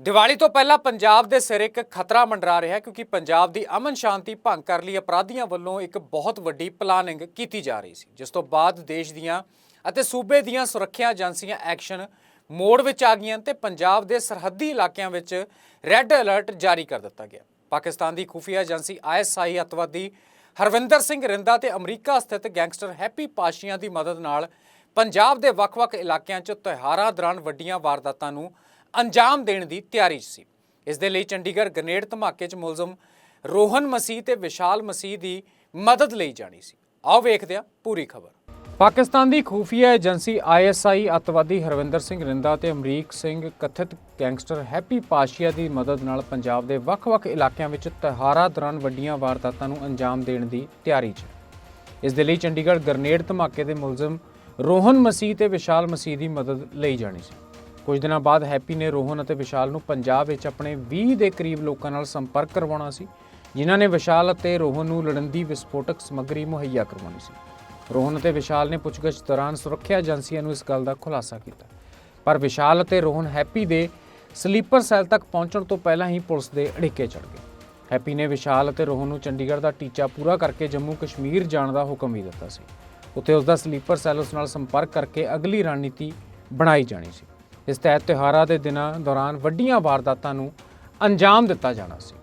ਦੀਵਾਲੀ ਤੋਂ ਪਹਿਲਾਂ ਪੰਜਾਬ ਦੇ ਸਿਰ ਇੱਕ ਖਤਰਾ ਮੰਡਰਾ ਰਿਹਾ ਹੈ ਕਿਉਂਕਿ ਪੰਜਾਬ ਦੀ ਅਮਨ ਸ਼ਾਂਤੀ ਭੰਗ ਕਰ ਲਈ ਅਪਰਾਧੀਆਂ ਵੱਲੋਂ ਇੱਕ ਬਹੁਤ ਵੱਡੀ ਪਲਾਨਿੰਗ ਕੀਤੀ ਜਾ ਰਹੀ ਸੀ, ਜਿਸ ਤੋਂ ਬਾਅਦ ਦੇਸ਼ ਦੀਆਂ ਅਤੇ ਸੂਬੇ ਦੀਆਂ ਸੁਰੱਖਿਆ ਏਜੰਸੀਆਂ ਐਕਸ਼ਨ ਮੋੜ ਵਿੱਚ ਆ ਗਈਆਂ ਤੇ ਪੰਜਾਬ ਦੇ ਸਰਹੱਦੀ ਇਲਾਕਿਆਂ ਵਿੱਚ ਰੈੱਡ ਅਲਰਟ ਜਾਰੀ ਕਰ ਦਿੱਤਾ ਗਿਆ। ਪਾਕਿਸਤਾਨ ਦੀ ਖੁਫੀਆ ਏਜੰਸੀ ਆਈਐਸਆਈ ਅਤਵਾਦੀ ਹਰਵਿੰਦਰ ਸਿੰਘ ਰਿੰਦਾ ਤੇ ਅਮਰੀਕਾ ਸਥਿਤ ਗੈਂਗਸਟਰ ਹੈਪੀ ਪਾਸ਼ੀਆਂ ਦੀ ਮਦਦ ਨਾਲ ਪੰਜਾਬ ਦੇ ਵੱਖ-ਵੱਖ ਇਲਾਕਿਆਂ 'ਚ ਤਿਉਹਾਰਾਂ ਦੌਰਾਨ ਵੱਡੀਆਂ ਵਾਰਦਾਤਾਂ ਨੂੰ ਅੰਜਾਮ ਦੇਣ ਦੀ ਤਿਆਰੀ 'ਚ ਸੀ। ਇਸ ਦੇ ਲਈ ਚੰਡੀਗੜ੍ਹ ਗ੍ਰਨੇਡ ਧਮਾਕੇ 'ਚ ਮੁਲਜ਼ਮ ਰੋਹਨ ਮਸੀਹ ਤੇ ਵਿਸ਼ਾਲ ਮਸੀਹ ਦੀ ਮਦਦ ਲਈ ਜਾਣੀ ਸੀ। ਆਓ ਵੇਖਦੇ ਹਾਂ ਪੂਰੀ ਖਬਰ। ਪਾਕਿਸਤਾਨ ਦੀ ਖੂਫੀਆ ਏਜੰਸੀ ਆਈਐਸਆਈ ਅਤਵਾਦੀ ਹਰਵਿੰਦਰ ਸਿੰਘ ਰਿੰਦਾ ਤੇ ਅਮਰੀਕ ਸਿੰਘ ਕਥਿਤ ਗੈਂਗਸਟਰ ਹੈਪੀ ਪਾਸ਼ੀਆ ਦੀ ਮਦਦ ਨਾਲ ਪੰਜਾਬ ਦੇ ਵੱਖ-ਵੱਖ ਇਲਾਕਿਆਂ ਵਿੱਚ ਤਿਉਹਾਰਾਂ ਦੌਰਾਨ ਵੱਡੀਆਂ ਵਾਰਦਾਤਾਂ ਨੂੰ ਅੰਜਾਮ ਦੇਣ ਦੀ ਤਿਆਰੀ 'ਚ। ਇਸ ਦੇ ਲਈ ਚੰਡੀਗੜ੍ਹ ਗ੍ਰਨੇਡ ਧਮਾਕੇ ਦੇ ਮੁਲਜ਼ਮ ਰੋਹਨ ਮਸੀਹ ਤੇ ਵਿਸ਼ਾਲ ਮਸੀਹ ਦੀ ਮਦਦ ਲਈ ਜਾਣੀ ਸੀ। ਕੁਝ ਦਿਨਾਂ ਬਾਅਦ ਹੈਪੀ ਨੇ ਰੋਹਨ ਅਤੇ ਵਿਸ਼ਾਲ ਨੂੰ ਪੰਜਾਬ ਵਿੱਚ ਆਪਣੇ 20 ਦੇ ਕਰੀਬ ਲੋਕਾਂ ਨਾਲ ਸੰਪਰਕ ਕਰਵਾਉਣਾ ਸੀ, ਜਿਨ੍ਹਾਂ ਨੇ ਵਿਸ਼ਾਲ ਅਤੇ ਰੋਹਨ ਨੂੰ ਲੜਨ ਵਿਸਫੋਟਕ ਸਮੱਗਰੀ ਮੁਹੱਈਆ ਕਰਵਾਉਣੀ ਸੀ। ਰੋਹਨ ਅਤੇ ਵਿਸ਼ਾਲ ਨੇ ਪੁੱਛਗਿੱਛ ਦੌਰਾਨ ਸੁਰੱਖਿਆ ਏਜੰਸੀਆਂ ਨੂੰ ਇਸ ਗੱਲ ਦਾ ਖੁਲਾਸਾ ਕੀਤਾ। ਪਰ ਵਿਸ਼ਾਲ ਅਤੇ ਰੋਹਨ ਹੈਪੀ ਦੇ ਸਲੀਪਰ ਸੈੱਲ ਤੱਕ ਪਹੁੰਚਣ ਤੋਂ ਪਹਿਲਾਂ ਹੀ ਪੁਲਿਸ ਦੇ ਅੜਿੱਕੇ ਚੜ ਗਏ। ਹੈਪੀ ਨੇ ਵਿਸ਼ਾਲ ਅਤੇ ਰੋਹਨ ਨੂੰ ਚੰਡੀਗੜ੍ਹ ਦਾ ਟੀਚਾ ਪੂਰਾ ਕਰਕੇ ਜੰਮੂ ਕਸ਼ਮੀਰ ਜਾਣ ਦਾ ਹੁਕਮ ਵੀ ਦਿੱਤਾ ਸੀ। ਉੱਥੇ ਉਸ ਦਾ ਸਲੀਪਰ ਸੈੱਲ ਉਸ ਨਾਲ ਸੰਪਰਕ ਕਰਕੇ ਅਗਲੀ ਰਣਨੀਤੀ ਬਣਾਈ ਜਾਣੀ ਸੀ। ਇਸ ਤਹਿਤ ਤਿਉਹਾਰਾਂ ਦੇ ਦਿਨਾਂ ਦੌਰਾਨ ਵੱਡੀਆਂ ਵਾਰਦਾਤਾਂ ਨੂੰ ਅੰਜਾਮ ਦਿੱਤਾ ਜਾਣਾ ਸੀ।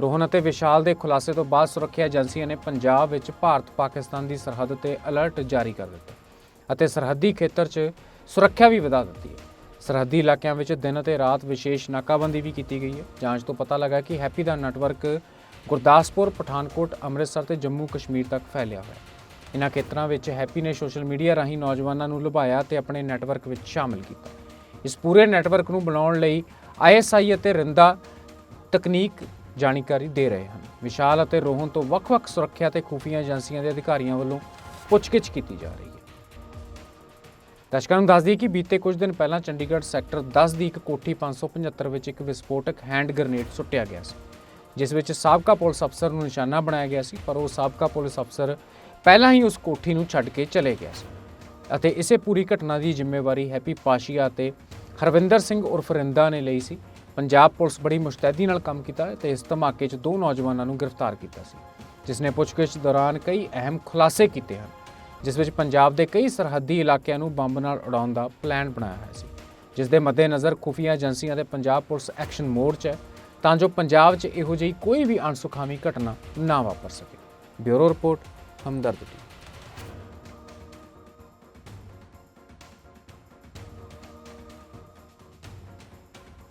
ਰੋਹਨ ਅਤੇ ਵਿਸ਼ਾਲ ਦੇ ਖੁਲਾਸੇ ਤੋਂ ਬਾਅਦ ਸੁਰੱਖਿਆ ਏਜੰਸੀਆਂ ਨੇ ਪੰਜਾਬ ਵਿੱਚ ਭਾਰਤ ਪਾਕਿਸਤਾਨ ਦੀ ਸਰਹੱਦ ਤੇ ਅਲਰਟ ਜਾਰੀ ਕਰ ਦਿੱਤਾ ਅਤੇ ਸਰਹੱਦੀ ਖੇਤਰ 'ਚ ਸੁਰੱਖਿਆ ਵੀ ਵਧਾ ਦਿੱਤੀ ਹੈ। ਸਰਹੱਦੀ ਇਲਾਕਿਆਂ ਵਿੱਚ ਦਿਨ ਅਤੇ ਰਾਤ ਵਿਸ਼ੇਸ਼ ਨਾਕਾਬੰਦੀ ਵੀ ਕੀਤੀ ਗਈ ਹੈ। ਜਾਂਚ ਤੋਂ ਪਤਾ ਲੱਗਾ ਕਿ ਹੈਪੀ ਦਾ ਨੈਟਵਰਕ ਗੁਰਦਾਸਪੁਰ, ਪਠਾਨਕੋਟ, ਅੰਮ੍ਰਿਤਸਰ ਤੇ ਜੰਮੂ ਕਸ਼ਮੀਰ ਤੱਕ ਫੈਲਿਆ ਹੋਇਆ ਹੈ। ਇਨ੍ਹਾਂ ਖੇਤਰਾਂ ਵਿੱਚ ਹੈਪੀ ਨੇ ਸੋਸ਼ਲ ਮੀਡੀਆ ਰਾਹੀਂ ਨੌਜਵਾਨਾਂ ਨੂੰ ਲੁਭਾਇਆ ਤੇ ਆਪਣੇ ਨੈਟਵਰਕ ਵਿੱਚ ਸ਼ਾਮਲ ਕੀਤਾ। ਇਸ ਪੂਰੇ ਨੈਟਵਰਕ ਨੂੰ ਬਣਾਉਣ ਲਈ ਆਈਐਸਆਈ ਅਤੇ ਰਿੰਦਾ ਤਕਨੀਕ ਜਾਣਕਾਰੀ ਦੇ ਰਹੇ ਹਨ। ਵਿਸ਼ਾਲ ਅਤੇ ਰੋਹਨ ਤੋਂ ਵੱਖ-ਵੱਖ ਸੁਰੱਖਿਆ ਤੇ ਖੂਫੀਆ ਏਜੰਸੀਆਂ ਦੇ ਅਧਿਕਾਰੀਆਂ ਵੱਲੋਂ ਪੁੱਛਗਿੱਛ ਕੀਤੀ ਜਾ ਰਹੀ ਹੈ। ਦਰਸ਼ਕਾਂ ਨੂੰ ਦੱਸ ਦਈਏ ਕਿ ਬੀਤੇ ਕੁਝ ਦਿਨ ਪਹਿਲਾਂ ਚੰਡੀਗੜ੍ਹ ਸੈਕਟਰ 10 ਦੀ ਇੱਕ ਕੋਠੀ 575 ਵਿੱਚ ਇੱਕ ਵਿਸਫੋਟਕ ਹੈਂਡ ਗ੍ਰਨੇਡ ਸੁੱਟਿਆ ਗਿਆ ਸੀ, ਜਿਸ ਵਿੱਚ ਸਾਬਕਾ ਪੁਲਿਸ ਅਫਸਰ ਨੂੰ ਨਿਸ਼ਾਨਾ ਬਣਾਇਆ ਗਿਆ ਸੀ, ਪਰ ਉਹ ਸਾਬਕਾ ਪੁਲਿਸ ਅਫਸਰ ਪਹਿਲਾਂ ਹੀ ਉਸ ਕੋਠੀ ਨੂੰ ਛੱਡ ਕੇ ਚਲੇ ਗਿਆ ਸੀ ਅਤੇ ਇਸੇ ਪੂਰੀ ਘਟਨਾ ਦੀ ਜ਼ਿੰਮੇਵਾਰੀ ਹੈਪੀ ਪਾਸ਼ੀਆ ਅਤੇ ਹਰਵਿੰਦਰ ਸਿੰਘ ਉਰਫ ਰਿੰਦਾ ਨੇ ਲਈ ਸੀ। ਪੰਜਾਬ ਪੁਲਿਸ ਬੜੀ ਮੁਸ਼ਤੈਦੀ ਨਾਲ ਕੰਮ ਕੀਤਾ ਤੇ ਇਸ ਧਮਾਕੇ 'ਚ ਦੋ ਨੌਜਵਾਨਾਂ ਨੂੰ ਗ੍ਰਿਫਤਾਰ ਕੀਤਾ ਸੀ ਜਿਸ ਨੇ ਪੁੱਛਗਿੱਛ ਦੌਰਾਨ ਕਈ ਅਹਿਮ ਖੁਲਾਸੇ ਕੀਤੇ ਹਨ, ਜਿਸ ਵਿੱਚ ਪੰਜਾਬ ਦੇ ਕਈ ਸਰਹੱਦੀ ਇਲਾਕਿਆਂ ਨੂੰ ਬੰਬ ਨਾਲ ਉਡਾਉਣ ਦਾ ਪਲਾਨ ਬਣਾਇਆ ਹੋਇਆ ਸੀ। ਜਿਸ ਦੇ ਮੱਦੇਨਜ਼ਰ ਖੁਫੀਆ ਏਜੰਸੀਆਂ ਤੇ ਪੰਜਾਬ ਪੁਲਿਸ ਐਕਸ਼ਨ ਮੋਡ 'ਚ ਹੈ, ਤਾਂ ਜੋ ਪੰਜਾਬ 'ਚ ਇਹੋ ਜਿਹੀ ਕੋਈ ਵੀ ਅਣਸੁਖਾਵੀ ਘਟਨਾ ਨਾ ਵਾਪਰ ਸਕੇ। ਬਿਊਰੋ ਰਿਪੋਰਟ ਹਮਦਰਦ ਟੀਵੀ